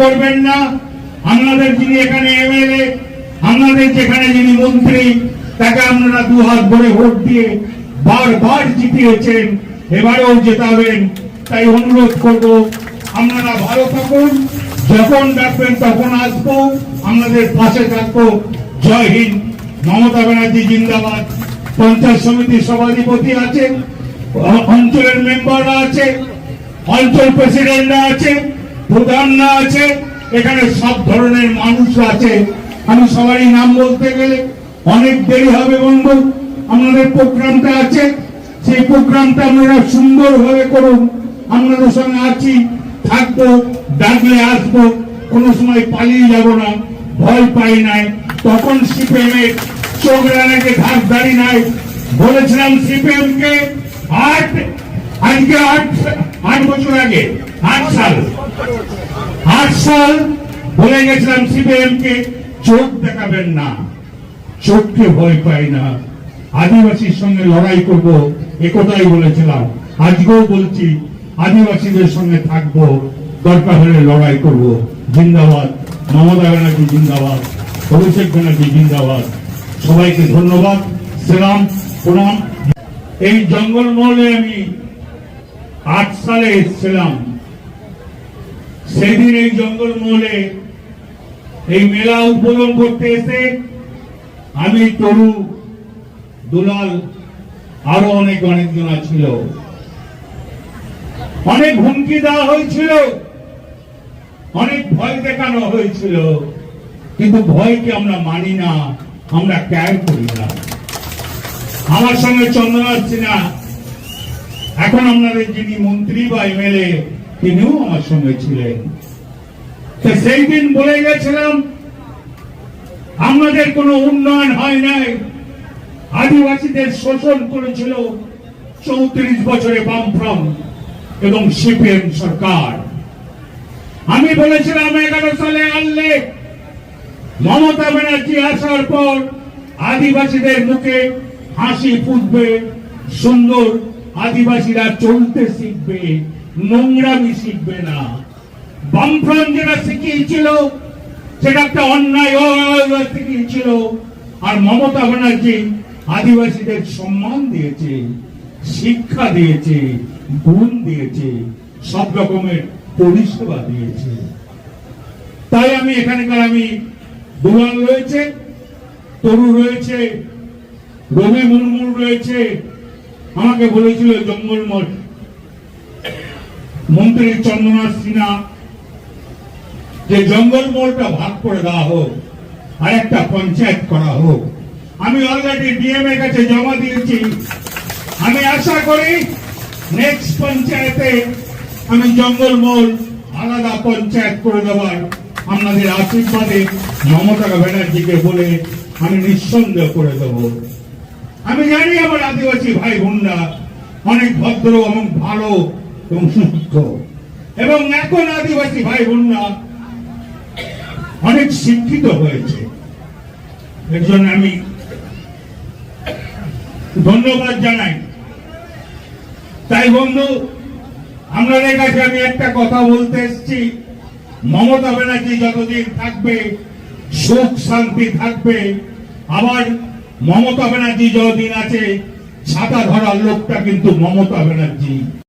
করবেন না। আপনাদের যিনি এখানে এমএলএ আপনাদের যেখানে যিনি মন্ত্রী, তাকে আপনারা দু হাত ভরে ভোট দিয়ে বারবার জিতিয়েছেন, এবারেও জেতাবেন। তাই অনুরোধ করব, আপনারা ভালো থাকুন। যখন ডাকবেন তখন আসব। আপনাদের পাশে থাকব। জয় হিন্দ। মমতা ব্যানার্জি জিন্দাবাদ। পঞ্চায়েত সমিতির সভাধিপতি আছেন, অঞ্চলের মেম্বাররা আছে অঞ্চল প্রেসিডেন্টরা আছে প্রধানরা আছে, এখানে সব ধরনের মানুষ আছে। আমি সবারই নাম বলতে গেলে অনেক দেরি হবে বন্ধু, আমাদের প্রোগ্রামটা আছে। সেই প্রোগ্রামটা আপনারা সুন্দরভাবে করুন। আপনাদের সঙ্গে আছি, থাকব, ডাকলে আসব, কোনো সময় পালিয়ে যাব না, ভয় পাই নাই। তখন সিপিএম এর চোখ রানাকে ঘাট দাঁড়ি নাই, বলেছিলাম সিপিএম কে আট, আজকে আট আট বছর আগে, আট সাল। সাল বলে গেছিলাম সিপিএম কে চোখ দেখাবেন না। চোখকে ভয় পাই না। আদিবাসীর সঙ্গে লড়াই করব একথাই বলেছিলাম। আজকেও বলছি, আদিবাসীদের সঙ্গে থাকব, দরকার হলে লড়াই করব। জিন্দাবাদ। মমতা ব্যানার্জি জিন্দাবাদ। অভিষেক ব্যানার্জি জিন্দাবাদ। সবাইকে ধন্যবাদ। সেলাম, প্রণাম। এই জঙ্গলমহলে আমি আট সালে এসেছিলাম। সেদিন এই জঙ্গলমহলে এই মেলা উদ্বোধন করতে এসে আমি তরু, দুলাল, আরও অনেক অনেক জনা ছিল অনেক হুমকি দেওয়া হয়েছিল। অনেক ভয় দেখানো হয়েছিল। কিন্তু ভয়কে আমরা মানি না, আমরা ক্যার করি না। আমার সঙ্গে চন্দ্রনাথ সিনহা এখন আপনাদের যিনি মন্ত্রী বা এমএলএ তিনিও আমার সঙ্গে ছিলেন। সেই দিন বলে গেছিলাম, আমাদের কোনো উন্নয়ন হয় নাই। আদিবাসীদের শোষণ করেছিল চৌত্রিশ বছরে বামফ্রন্ট এবং সিপিএম সরকার। আমি বলেছিলাম, এগারো সালে আনলে মমতা ব্যানার্জি আসার পর আদিবাসীদের মুখে হাসি ফুটবে, সুন্দর আদিবাসীরা চলতে শিখবে। নোংরামি শিখবে না। বামফ্রন্ট যেটা শিখিয়েছিল, সেটা একটা অন্যায় শিখিয়েছিল আর মমতা ব্যানার্জি আদিবাসীদের সম্মান দিয়েছে, শিক্ষা দিয়েছে, গুণ দিয়েছে, সব রকমের পরিষেবা দিয়েছে। তাই আমি এখানকার আমি দুলাল রয়েছে, তরু রয়েছে, রবি মুর্মুর রয়েছে। আমাকে বলেছিল জঙ্গলমঠ মন্ত্রী চন্দ্রনাথ সিনহা, যে জঙ্গলমহলটা ভাগ করে দেওয়া হোক, আর একটা পঞ্চায়েত করা হোক, আমি অলরেডি ডিএম এর কাছে জমা দিয়েছি। আমি আশা করি নেক্সট পঞ্চায়েতে আমি জঙ্গলমহল আলাদা পঞ্চায়েত করে দেওয়ার আপনাদের আশীর্বাদে মমতা ব্যানার্জিকে বলে আমি নিঃসন্দেহ করে দেব। আমি জানি আমার আদিবাসী ভাই বোনরা অনেক ভদ্র এবং ভালো সুস্থ এবং এখন আদিবাসী ভাই বোনরা অনেক শিক্ষিত হয়েছে। এর জন্য আমি ধন্যবাদ জানাই। তাই বন্ধু, আপনাদের কাছে আমি একটা কথা বলতে এসেছি। মমতা ব্যানার্জি যতদিন থাকবে, সুখ শান্তি থাকবে, আবার মমতা ব্যানার্জি যতদিন আছে, ছাতা ধরার লোকটা কিন্তু মমতা ব্যানার্জি।